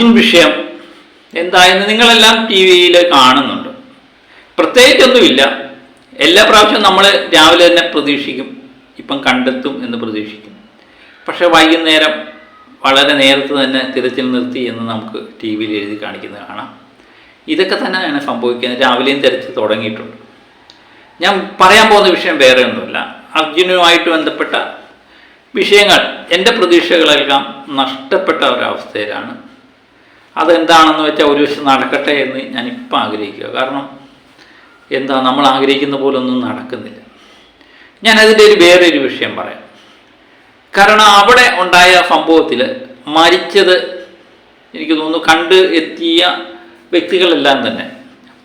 അർജുൻ വിഷയം എന്തായെന്ന് നിങ്ങളെല്ലാം ടി വിയിൽ കാണുന്നുണ്ട്. പ്രത്യേകിച്ചൊന്നുമില്ല. എല്ലാ പ്രാവശ്യവും നമ്മൾ രാവിലെ തന്നെ പ്രതീക്ഷിക്കും. ഇപ്പം കണ്ടെത്തും എന്ന് പ്രതീക്ഷിക്കും. പക്ഷെ വൈകുന്നേരം വളരെ നേരത്തെ തന്നെ തിരച്ചിൽ നിർത്തി എന്ന് നമുക്ക് ടി വിയിൽ എഴുതി കാണിക്കുന്നത് കാണാം. ഇതൊക്കെ തന്നെയാണ് സംഭവിക്കുന്നത്. രാവിലെയും തിരച്ചിൽ തുടങ്ങിയിട്ടുണ്ട്. ഞാൻ പറയാൻ പോകുന്ന വിഷയം വേറെ ഒന്നുമില്ല. അർജുനുമായിട്ട് ബന്ധപ്പെട്ട വിഷയങ്ങൾ എന്റെ പ്രതീക്ഷകളെല്ലാം നഷ്ടപ്പെട്ട ഒരവസ്ഥയിലാണ് അതെന്താണെന്ന് വെച്ചാൽ ഒരു വശം നടക്കട്ടെ എന്ന് ഞാനിപ്പോൾ ആഗ്രഹിക്കുക. കാരണം എന്താ നമ്മൾ ആഗ്രഹിക്കുന്ന പോലെ ഒന്നും നടക്കുന്നില്ല. ഞാനതിന്റെ ഒരു വേറൊരു വിഷയം പറയാം. കാരണം അവിടെ ഉണ്ടായ സംഭവത്തിൽ മരിച്ചത് എനിക്ക് തോന്നുന്നു കണ്ട് എത്തിയ വ്യക്തികളെല്ലാം തന്നെ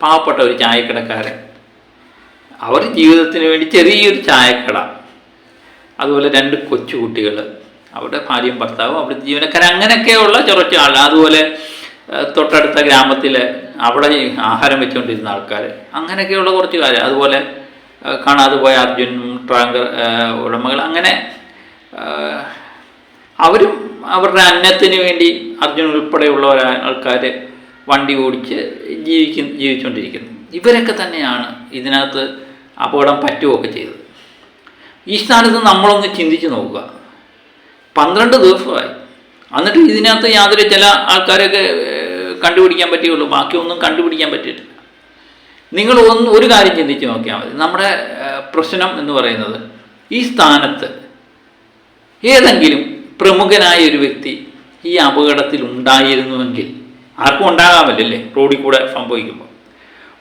പാവപ്പെട്ട ഒരു ചായക്കടക്കാരൻ. അവർ ജീവിതത്തിന് വേണ്ടി ചെറിയൊരു ചായക്കട. അതുപോലെ രണ്ട് കൊച്ചുകുട്ടികൾ അവരുടെ ഭാര്യയും ഭർത്താവും അവിടുത്തെ ജീവനക്കാരൻ അങ്ങനെയൊക്കെയുള്ള കുറച്ച് ആൾ അതുപോലെ തൊട്ടടുത്ത ഗ്രാമത്തിൽ അവിടെ ആഹാരം വെച്ചുകൊണ്ടിരുന്ന ആൾക്കാർ അങ്ങനെയൊക്കെയുള്ള കുറച്ച് കാര്യം. അതുപോലെ കാണാതെ പോയ അർജുൻ ട്രാങ്കർ ഉടമകൾ അങ്ങനെ അവരും അവരുടെ അന്നത്തിന് വേണ്ടി അർജുൻ ഉൾപ്പെടെയുള്ള ആൾക്കാർ വണ്ടി ഓടിച്ച് ജീവിക്കും ജീവിച്ചുകൊണ്ടിരിക്കുന്നു. ഇവരൊക്കെ തന്നെയാണ് ഇതിനകത്ത് അപകടം പറ്റുകയൊക്കെ ചെയ്തത്. ഈ സ്ഥാനത്ത് നമ്മളൊന്ന് ചിന്തിച്ച് നോക്കുക. പന്ത്രണ്ട് ദിവസമായി. എന്നിട്ട് ഇതിനകത്ത് യാതൊരു ചില ആൾക്കാരൊക്കെ കണ്ടുപിടിക്കാൻ പറ്റിയുള്ളൂ. ബാക്കിയൊന്നും കണ്ടുപിടിക്കാൻ പറ്റിയിട്ടില്ല. നിങ്ങൾ ഒന്ന് ഒരു കാര്യം ചിന്തിച്ച് നോക്കിയാൽ മതി. നമ്മുടെ പ്രശ്നം എന്ന് പറയുന്നത് ഈ സ്ഥാനത്ത് ഏതെങ്കിലും പ്രമുഖനായ ഒരു വ്യക്തി ഈ അപകടത്തിൽ ഉണ്ടായിരുന്നുവെങ്കിൽ ആർക്കും ഉണ്ടാകാമല്ലേ റോഡിൽ കൂടെ സംഭവിക്കുമ്പോൾ.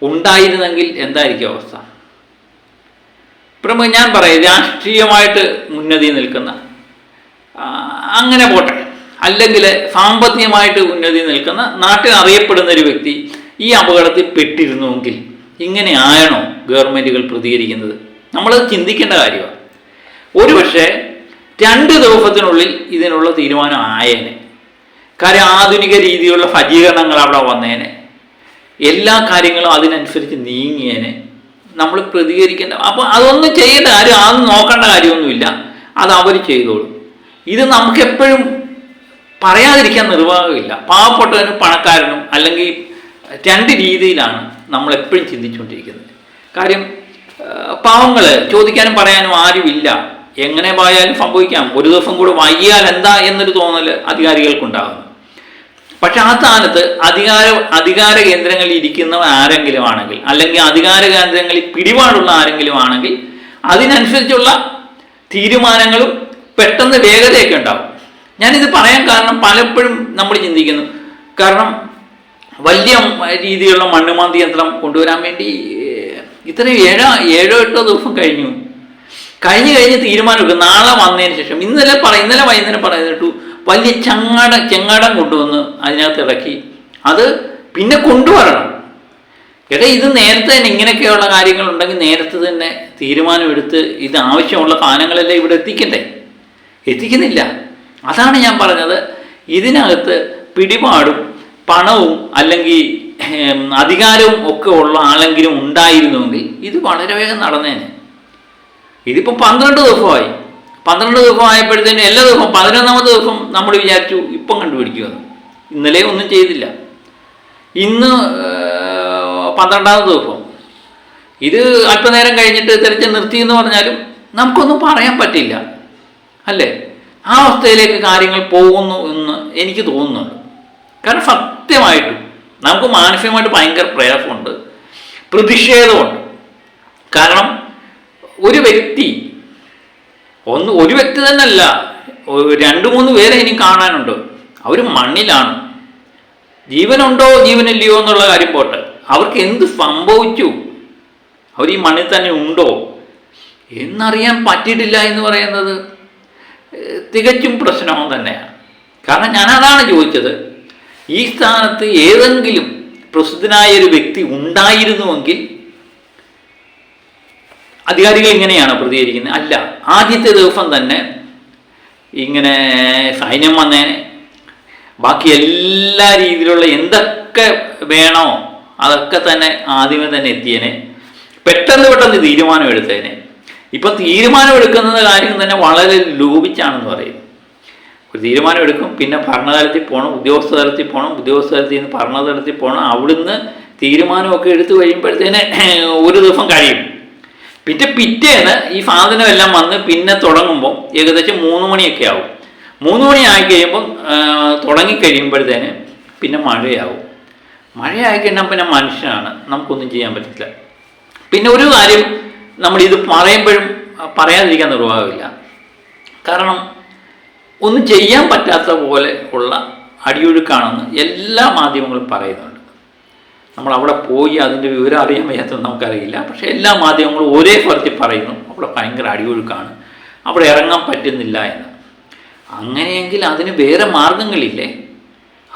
ഉണ്ടായിരുന്നെങ്കിൽ എന്തായിരിക്കും അവസ്ഥ? പ്രമുഖ ഞാൻ പറയാം രാഷ്ട്രീയമായിട്ട് മുന്നതി നിൽക്കുന്ന അങ്ങനെ പോട്ടെ. അല്ലെങ്കിൽ സാമ്പത്തികമായിട്ട് ഉന്നതി നിൽക്കുന്ന നാട്ടിൽ അറിയപ്പെടുന്ന ഒരു വ്യക്തി ഈ അപകടത്തിൽ പെട്ടിരുന്നുവെങ്കിൽ ഇങ്ങനെ ആയണോ ഗവൺമെന്റുകൾ പ്രതികരിക്കുന്നത്? നമ്മളത് ചിന്തിക്കേണ്ട കാര്യമാണ് ഒരുപക്ഷെ രണ്ട് ദിവസത്തിനുള്ളിൽ ഇതിനുള്ള തീരുമാനം ആയേനെ. കാര്യം ആധുനിക രീതിയിലുള്ള സജ്ജീകരണങ്ങൾ അവിടെ വന്നേനെ. എല്ലാ കാര്യങ്ങളും അതിനനുസരിച്ച് നീങ്ങിയേനെ. നമ്മൾ പ്രതികരിക്കേണ്ട അപ്പോൾ അതൊന്നും ചെയ്യേണ്ട കാര്യം അതൊന്നും നോക്കേണ്ട കാര്യമൊന്നുമില്ല. അത് അവർ ചെയ്തോളും. ഇത് നമുക്ക് എപ്പോഴും പറയാതിരിക്കാൻ നിർവാഹമില്ല. പാവപ്പെട്ടവനും പണക്കാരനും അല്ലെങ്കിൽ രണ്ട് രീതിയിലാണ് നമ്മൾ എപ്പോഴും ചിന്തിച്ചുകൊണ്ടിരിക്കുന്നത്. കാര്യം പാവങ്ങൾ ചോദിക്കാനും പറയാനും ആരുമില്ല. എങ്ങനെ പോയാലും സംഭവിക്കാം. ഒരു ദിവസം കൂടെ വൈകിയാൽ എന്താ എന്നൊരു തോന്നൽ അധികാരികൾക്കുണ്ടാകുന്നു. പക്ഷെ ആ സ്ഥാനത്ത് അധികാര അധികാര കേന്ദ്രങ്ങളിൽ ഇരിക്കുന്നവർ ആരെങ്കിലും ആണെങ്കിൽ അല്ലെങ്കിൽ അധികാര കേന്ദ്രങ്ങളിൽ പിടിപാടുള്ള ആരെങ്കിലും ആണെങ്കിൽ അതിനനുസരിച്ചുള്ള തീരുമാനങ്ങളും പെട്ടെന്ന് വേഗതയൊക്കെ ഉണ്ടാവും ഞാനിത് പറയാൻ കാരണം പലപ്പോഴും നമ്മൾ ചിന്തിക്കുന്നു. കാരണം വലിയ രീതിയിലുള്ള മണ്ണുമാന്തി യന്ത്രം കൊണ്ടുവരാൻ വേണ്ടി ഇത്രയും ഏഴോ ഏഴോ എട്ടോ ദിവസം കഴിഞ്ഞു. കഴിഞ്ഞ് കഴിഞ്ഞ് തീരുമാനമെടുക്കും. നാളെ വന്നതിന് ശേഷം. ഇന്നലെ പറ ഇന്നലെ വൈകുന്നേരം പറയുന്നിട്ടു വലിയ ചങ്ങാട ചെങ്ങാടം കൊണ്ടുവന്ന് അതിനകത്ത് ഇറക്കി. അത് പിന്നെ കൊണ്ടുവരണം. എടാ ഇത് നേരത്തെ തന്നെ ഇങ്ങനെയൊക്കെയുള്ള കാര്യങ്ങളുണ്ടെങ്കിൽ നേരത്തെ തന്നെ തീരുമാനമെടുത്ത് ഇത് ആവശ്യമുള്ള സാധനങ്ങളെല്ലാം ഇവിടെ എത്തിക്കണ്ടേ? എത്തിക്കുന്നില്ല. അതാണ് ഞാൻ പറഞ്ഞത്. ഇതിനകത്ത് പിടിപാടും പണവും അല്ലെങ്കിൽ അധികാരവും ഒക്കെ ഉള്ള ആളെങ്കിലും ഉണ്ടായിരുന്നുവെങ്കിൽ ഇത് വളരെ വേഗം നടന്നേനെ. ഇതിപ്പോൾ പന്ത്രണ്ട് ദിവസമായി. പന്ത്രണ്ട് ദിവസം ആയപ്പോഴത്തേനും എല്ലാ ദിവസവും പതിനൊന്നാമത്തെ ദിവസം നമ്മൾ വിചാരിച്ചു ഇപ്പം കണ്ടുപിടിക്കുമെന്ന് ഇന്നലെ ഒന്നും ചെയ്തില്ല. ഇന്ന് പന്ത്രണ്ടാമത്തെ ദിവസം. ഇത് അല്പനേരം കഴിഞ്ഞിട്ട് തിരച്ച് നിർത്തി എന്ന് പറഞ്ഞാലും നമുക്കൊന്നും പറയാൻ പറ്റില്ല. അല്ലേ? ആ അവസ്ഥയിലേക്ക് കാര്യങ്ങൾ പോകുന്നു എന്ന് എനിക്ക് തോന്നുന്നുണ്ട്. കാരണം സത്യമായിട്ടും നമുക്ക് മാനസികമായിട്ട് ഭയങ്കര പ്രയാസമുണ്ട്. പ്രതിഷേധമുണ്ട്. കാരണം ഒരു വ്യക്തി ഒന്ന് ഒരു വ്യക്തി തന്നെയല്ല രണ്ട് മൂന്ന് പേരെ ഇനി കാണാനുണ്ട്. അവർ മണ്ണിലാണ്. ജീവനുണ്ടോ ജീവനില്ലയോ എന്നുള്ള കാര്യം പോട്ടെ. അവർക്ക് എന്ത് സംഭവിച്ചു? അവർ ഈ മണ്ണിൽ തന്നെ ഉണ്ടോ? എന്നറിയാൻ പറ്റിയിട്ടില്ല എന്ന് പറയുന്നത് തികച്ചും പ്രശ്നവും തന്നെയാണ്. കാരണം ഞാനതാണ് ചോദിച്ചത് ഈ സ്ഥാനത്ത് ഏതെങ്കിലും പ്രസിദ്ധനായ ഒരു വ്യക്തി ഉണ്ടായിരുന്നുവെങ്കിൽ അധികാരികൾ ഇങ്ങനെയാണ് പ്രതികരിക്കുന്നത്. അല്ല ആദ്യത്തെ ദിവസം തന്നെ ഇങ്ങനെ സൈന്യം വന്നേനെ ബാക്കി എല്ലാ രീതിയിലുള്ള എന്തൊക്കെ വേണോ അതൊക്കെ തന്നെ ആദ്യമേ തന്നെ എത്തിയേനെ. പെട്ടെന്ന് പെട്ടെന്ന് തീരുമാനം എടുത്തേനെ ഇപ്പം തീരുമാനം എടുക്കുന്ന കാര്യം തന്നെ വളരെ ലോപിച്ചാണെന്ന് പറയും. ഒരു തീരുമാനം എടുക്കും പിന്നെ ഭരണതലത്തിൽ പോകണം ഉദ്യോഗസ്ഥ തലത്തിൽ പോകണം ഉദ്യോഗസ്ഥ തലത്തിൽ നിന്ന് ഭരണതലത്തിൽ പോകണം അവിടുന്ന് തീരുമാനമൊക്കെ എടുത്തു കഴിയുമ്പോഴത്തേന് ഒരു ദിവസം കഴിയും. പിന്നെ പിറ്റേന്ന് ഈ സാധനം എല്ലാം വന്ന് പിന്നെ തുടങ്ങുമ്പോൾ ഏകദേശം മൂന്ന് മണിയൊക്കെ ആവും. മൂന്ന് മണി ആയി കഴിയുമ്പം തുടങ്ങിക്കഴിയുമ്പോഴത്തേന് പിന്നെ മഴയാവും. മഴയായി കഴിഞ്ഞാൽ പിന്നെ മനുഷ്യനാണ് നമുക്കൊന്നും ചെയ്യാൻ പറ്റില്ല പിന്നെ ഒരു കാര്യം നമ്മളിത് പറയുമ്പോഴും പറയാതിരിക്കാൻ നിർവാഹമില്ല. കാരണം ഒന്നും ചെയ്യാൻ പറ്റാത്ത പോലെ ഉള്ള അടിയൊഴുക്കാണെന്ന് എല്ലാ മാധ്യമങ്ങളും പറയുന്നുണ്ട്. നമ്മൾ അവിടെ പോയി അതിന്റെ വിവരം അറിയാൻ വയ്യാത്തത് നമുക്കറിയില്ല. പക്ഷേ എല്ലാ മാധ്യമങ്ങളും ഒരേ ഫലത്തിൽ പറയുന്നു അവിടെ ഭയങ്കര അടിയൊഴുക്കാണ് അവിടെ ഇറങ്ങാൻ പറ്റുന്നില്ല എന്ന്. അങ്ങനെയെങ്കിൽ അതിന് വേറെ മാർഗങ്ങളില്ലേ?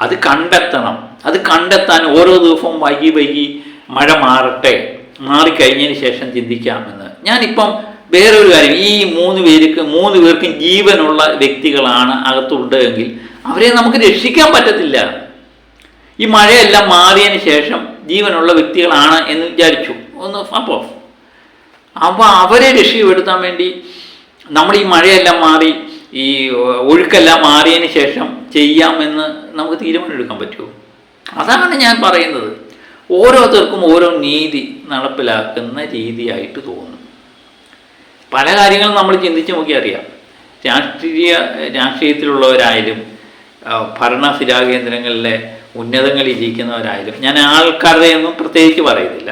അത് കണ്ടെത്തണം. അത് കണ്ടെത്താൻ ഓരോ ദിവസവും വൈകി വൈകി മഴ മാറട്ടെ. മാറിക്കഴിഞ്ഞതിന് ശേഷം ചിന്തിക്കാമെന്ന്. ഞാനിപ്പം വേറൊരു കാര്യം ഈ മൂന്ന് പേർക്ക് മൂന്ന് പേർക്കും ജീവനുള്ള വ്യക്തികളാണ് അകത്തുണ്ട് എങ്കിൽ അവരെ നമുക്ക് രക്ഷിക്കാൻ പറ്റത്തില്ല. ഈ മഴയെല്ലാം മാറിയതിന് ശേഷം ജീവനുള്ള വ്യക്തികളാണ് എന്ന് വിചാരിച്ചു. ഒന്ന് അപ്പോൾ അപ്പോൾ അവരെ രക്ഷപ്പെടുത്താൻ വേണ്ടി നമ്മൾ ഈ മഴയെല്ലാം മാറി ഈ ഒഴുക്കെല്ലാം മാറിയതിന് ശേഷം ചെയ്യാമെന്ന് നമുക്ക് തീരുമാനമെടുക്കാൻ പറ്റുമോ? അതാണ് ഞാൻ പറയുന്നത്. ഓരോരുത്തർക്കും ഓരോ നീതി നടപ്പിലാക്കുന്ന രീതിയായിട്ട് തോന്നും. പല കാര്യങ്ങളും നമ്മൾ ചിന്തിച്ച് നോക്കി അറിയാം. രാഷ്ട്രീയ രാഷ്ട്രീയത്തിലുള്ളവരായാലും ഭരണ സ്ഥിരാകേന്ദ്രങ്ങളിലെ ഉന്നതങ്ങളിൽ ഇരിക്കുന്നവരായാലും ഞാൻ ആൾക്കാരുടെ ഒന്നും പ്രത്യേകിച്ച് പറയുന്നില്ല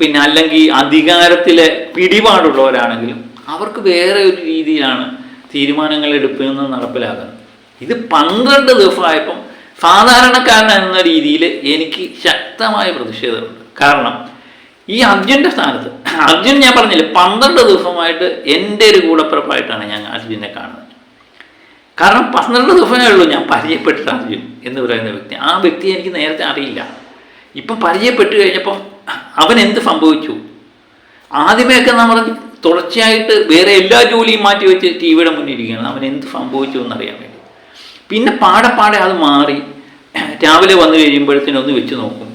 പിന്നെ അല്ലെങ്കിൽ അധികാരത്തിലെ പിടിപാടുള്ളവരാണെങ്കിലും അവർക്ക് വേറെ ഒരു രീതിയിലാണ് തീരുമാനങ്ങൾ എടുക്കുന്നത് നടപ്പിലാക്കുന്നത്. ഇത് പന്ത്രണ്ട് ദിവസമായപ്പം സാധാരണക്കാരൻ എന്ന രീതിയിൽ എനിക്ക് ശക്തമായ പ്രതിഷേധമുണ്ട്. കാരണം ഈ അർജുന്റെ സ്ഥാനത്ത് അർജുൻ ഞാൻ പറഞ്ഞില്ലേ പന്ത്രണ്ട് ദിവസമായിട്ട് എന്റെ ഒരു കൂടപ്പിറപ്പായിട്ടാണ് ഞാൻ അർജുനെ കാണുന്നത്. കാരണം പന്ത്രണ്ട് ദിവസമേ ഉള്ളൂ ഞാൻ പരിചയപ്പെട്ട അർജുൻ എന്ന് പറയുന്ന വ്യക്തി. ആ വ്യക്തിയെ എനിക്ക് നേരത്തെ അറിയില്ല. ഇപ്പം പരിചയപ്പെട്ട് കഴിഞ്ഞപ്പം അവൻ എന്ത് സംഭവിച്ചു? ആദ്യമേയൊക്കെ നമ്മൾ തുടർച്ചയായിട്ട് വേറെ എല്ലാ ജോലിയും മാറ്റി വെച്ച് ടി വിയുടെ മുന്നിൽ ഇരിക്കുകയാണ്. അവൻ എന്ത് സംഭവിച്ചു എന്നറിയാൻ വേണ്ടി. പിന്നെ പാടെ പാടെ അത് മാറി. രാവിലെ വന്നു കഴിയുമ്പോഴത്തേനും ഒന്ന് വെച്ച് നോക്കും.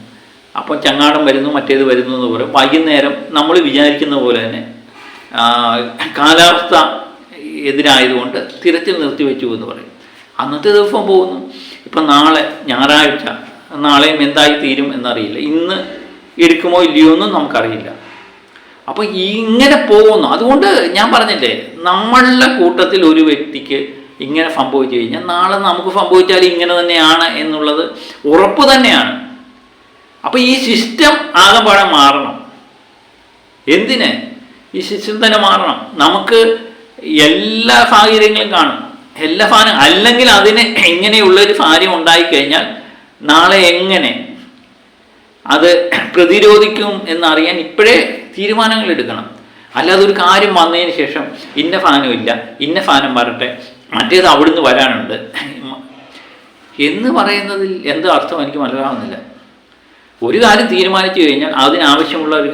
അപ്പോൾ ചങ്ങാടം വരുന്നു മറ്റേത് വരുന്നു എന്ന് പറയും. വൈകുന്നേരം നമ്മൾ വിചാരിക്കുന്ന പോലെ തന്നെ കാലാവസ്ഥ എതിരായതുകൊണ്ട് തിരച്ചിൽ നിർത്തി വെച്ചു എന്ന് പറയും. അന്നത്തെ ദിവസം പോകുന്നു. ഇപ്പം നാളെ ഞായറാഴ്ച. നാളെയും എന്തായി തീരും എന്നറിയില്ല. ഇന്ന് എടുക്കുമോ ഇല്ലയോ എന്നും നമുക്കറിയില്ല. അപ്പോൾ ഇങ്ങനെ പോകുന്നു. അതുകൊണ്ട് ഞാൻ പറഞ്ഞില്ലേ നമ്മളുടെ കൂട്ടത്തിൽ ഒരു വ്യക്തിക്ക് ഇങ്ങനെ സംഭവിച്ചു കഴിഞ്ഞാൽ നാളെ നമുക്ക് സംഭവിച്ചാൽ ഇങ്ങനെ തന്നെയാണ് എന്നുള്ളത് ഉറപ്പ് തന്നെയാണ്. അപ്പോൾ ഈ സിസ്റ്റം ആകെപ്പാടെ മാറണം. എന്തിന്? ഈ സിസ്റ്റം തന്നെ മാറണം. നമുക്ക് എല്ലാ സാഹചര്യങ്ങളും കാണും. എല്ലാ സാധനം അല്ലെങ്കിൽ അതിന് എങ്ങനെയുള്ള ഒരു സാഹചര്യം ഉണ്ടായിക്കഴിഞ്ഞാൽ നാളെ എങ്ങനെ അത് പ്രതിരോധിക്കും എന്നറിയാൻ ഇപ്പോഴേ തീരുമാനങ്ങൾ എടുക്കണം. അല്ലാതെ ഒരു കാര്യം വന്നതിന് ശേഷം ഇന്ന ഫാനും ഇല്ല ഇന്ന ഫാനും വരട്ടെ മറ്റേത് അവിടുന്ന് വരാനുണ്ട്. എന്ന് പറയുന്നതിൽ എന്ത് അർത്ഥം എനിക്ക് മനസ്സിലാവുന്നില്ല. ഒരു കാര്യം തീരുമാനിച്ചു കഴിഞ്ഞാൽ അതിനാവശ്യമുള്ള ഒരു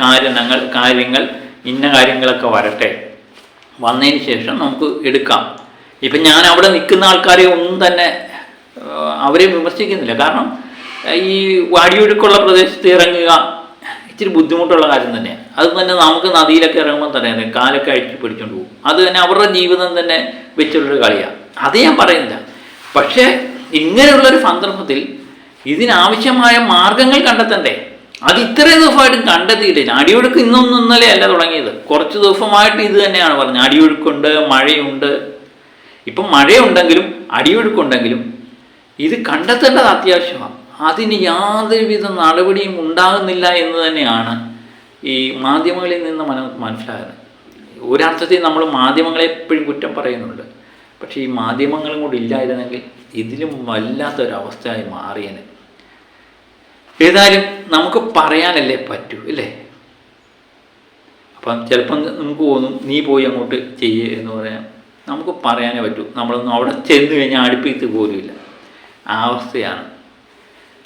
കാരണങ്ങൾ കാര്യങ്ങൾ ഇന്ന കാര്യങ്ങളൊക്കെ വരട്ടെ. വന്നതിന് ശേഷം നമുക്ക് എടുക്കാം. ഇപ്പം ഞാൻ അവിടെ നിൽക്കുന്ന ആൾക്കാരെ ഒന്നും തന്നെ അവരെ വിമർശിക്കുന്നില്ല. കാരണം ഈ വാടിയൊഴുക്കുള്ള പ്രദേശത്ത് ഇറങ്ങുക ഇച്ചിരി ബുദ്ധിമുട്ടുള്ള കാര്യം തന്നെയാണ്. അത് തന്നെ നമുക്ക് നദിയിലൊക്കെ ഇറങ്ങുമ്പോൾ തന്നെ കാലൊക്കെ അഴിച്ചു പിടിച്ചുകൊണ്ട് പോകും. അത് തന്നെ അവരുടെ ജീവിതം തന്നെ വെച്ചുള്ളൊരു കളിയാണ് അത് ഞാൻ പറയുന്നില്ല. പക്ഷേ ഇങ്ങനെയുള്ളൊരു സന്ദർഭത്തിൽ ഇതിനാവശ്യമായ മാർഗങ്ങൾ കണ്ടെത്തണ്ടേ? അത് ഇത്രയും ദിവസമായിട്ടും കണ്ടെത്തിയിട്ടില്ല അടിയൊഴുക്ക് ഇന്നൊന്നും ഇന്നലെ അല്ല തുടങ്ങിയത്. കുറച്ച് ദിവസമായിട്ട് ഇത് തന്നെയാണ് പറഞ്ഞത്. അടിയൊഴുക്കുണ്ട് മഴയുണ്ട്. ഇപ്പം മഴയുണ്ടെങ്കിലും അടിയൊഴുക്കുണ്ടെങ്കിലും ഇത് കണ്ടെത്തേണ്ടത് അത്യാവശ്യമാണ് അതിന് യാതൊരുവിധ നടപടിയും ഉണ്ടാകുന്നില്ല എന്ന് തന്നെയാണ് ഈ മാധ്യമങ്ങളിൽ നിന്ന് മന മനസ്സിലാകുന്നത്. ഒരർത്ഥത്തിൽ നമ്മൾ മാധ്യമങ്ങളെ എപ്പോഴും കുറ്റം പറയുന്നുണ്ട്. പക്ഷേ ഈ മാധ്യമങ്ങളും കൂടി ഇല്ലായിരുന്നെങ്കിൽ ഇതിലും വല്ലാത്തൊരവസ്ഥയായി മാറിയന്. ഏതായാലും നമുക്ക് പറയാനല്ലേ പറ്റൂ അല്ലേ? അപ്പം ചിലപ്പം നമുക്ക് തോന്നും നീ പോയി അങ്ങോട്ട് ചെയ്യേ എന്ന് പറയാൻ. നമുക്ക് പറയാനേ പറ്റൂ. നമ്മളൊന്നും അവിടെ ചെന്ന് കഴിഞ്ഞാൽ അടുപ്പിത്ത് പോലുമില്ല. ആ അവസ്ഥയാണ്.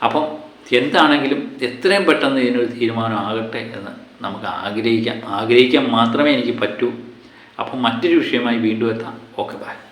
അപ്പം എന്താണെങ്കിലും എത്രയും പെട്ടെന്ന് ഇതിനൊരു തീരുമാനം ആകട്ടെ എന്ന് നമുക്ക് ആഗ്രഹിക്കാം. ആഗ്രഹിക്കാൻ മാത്രമേ എനിക്ക് പറ്റൂ. അപ്പം മറ്റൊരു വിഷയമായി വീണ്ടും എത്താം. Okay bye.